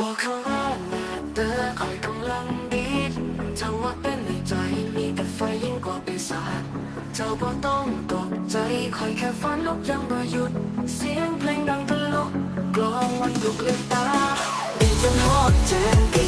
บอกเขาว่าหน้าเธอคอยกำลังดีจังหวะเป็นในใจมีแต่ไฟยิ่งกว่าปีศาจเจ้าบ่ต้องตกใจคอยแค่ฝันลุกยังบ่หยุดเสียงเพลงดังตลกกลองมันลุกเลือตาดีจนฮอดแจ้งกี่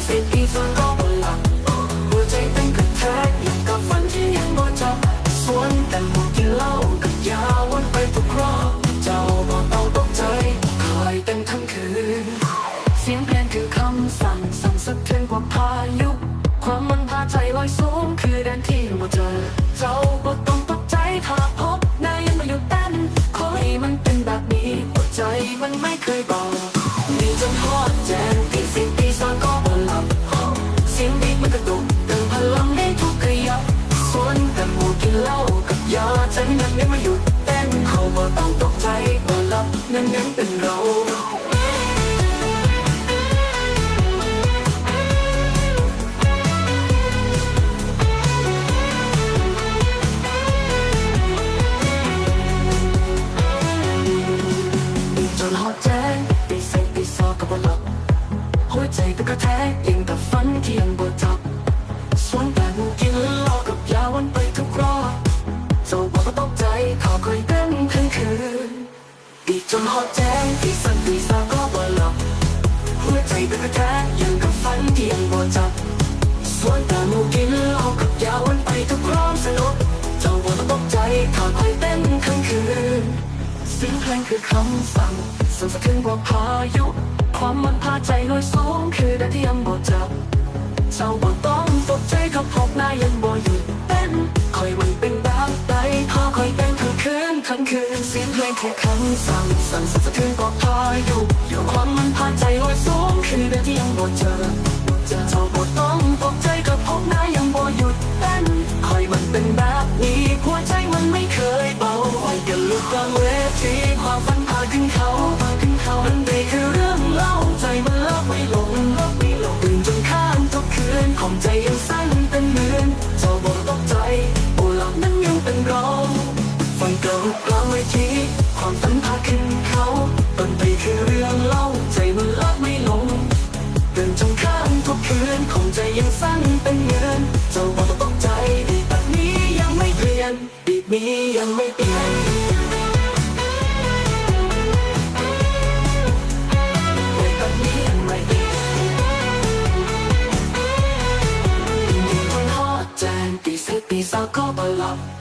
สิบกี่ฝัน ทกยิ่งแต่ฝันที่ยังบ่จับสวนแต่งูกินเหล้ากับยาวันไปทุกรอบเจ้าบอกว่าตกใจขอคอยเต้นทั้งคืนอีกจนหอดแจ้งตีสั่นตีซอกก็บ่หลับหัวใจตะกระแทกยิ่งกับฝันที่ยังบ่จับสวนแต่งูกินเหล้ากับยาวันไปทุกรอบสนุกเจ้าบอกว่าตกใจขอคอยเต้นทั้งคืนเสียงเพลงคือคำสั่งสั่นสะเทือนกว่าพายุ ความมันพาใจลอยสูงคือได้ที่ยังบ่จับเจ้าบ่ต้องตกใจกับพบนายยังบ่หยุดเต้นคอยมันเป็นดาวไปพอคอยเป็นคืนคืนทั้คืนเสียงเพลงแค่คำสั่งสั่งสะเทือนก็พายอยู่อยู่ความมันพาใจลอยสูงคือได้ที่ยังบ่เจอเจ้าบ่ต้องตกใจกับพบนายยังบ่หยุดเต้นคอยมันเป็นแบบนี้หัวใจมันไม่เคยเบาคอยกันลุกกลางเวทีความฝันพาขึ้เขาพาขึ้เขา ความใจยังสั้นเป็นเหมือนเจ้าบอกตกใจโอ้หลับนั้นยังเป็นเราฟังเก่ากล่าวไว้ทีความตั้งพาขึ้นเขาต้นไปคือเรื่องเล่าใจมันลักไม่ลงเดินจงข้างทุกคืนของใจยังสั้นเป็นเหมือนเจ้าบอกตกใจดีแบบนี้ยังไม่เปลี่ยนปีนี้ยังไม่เปลี่ยน He's a gobbler.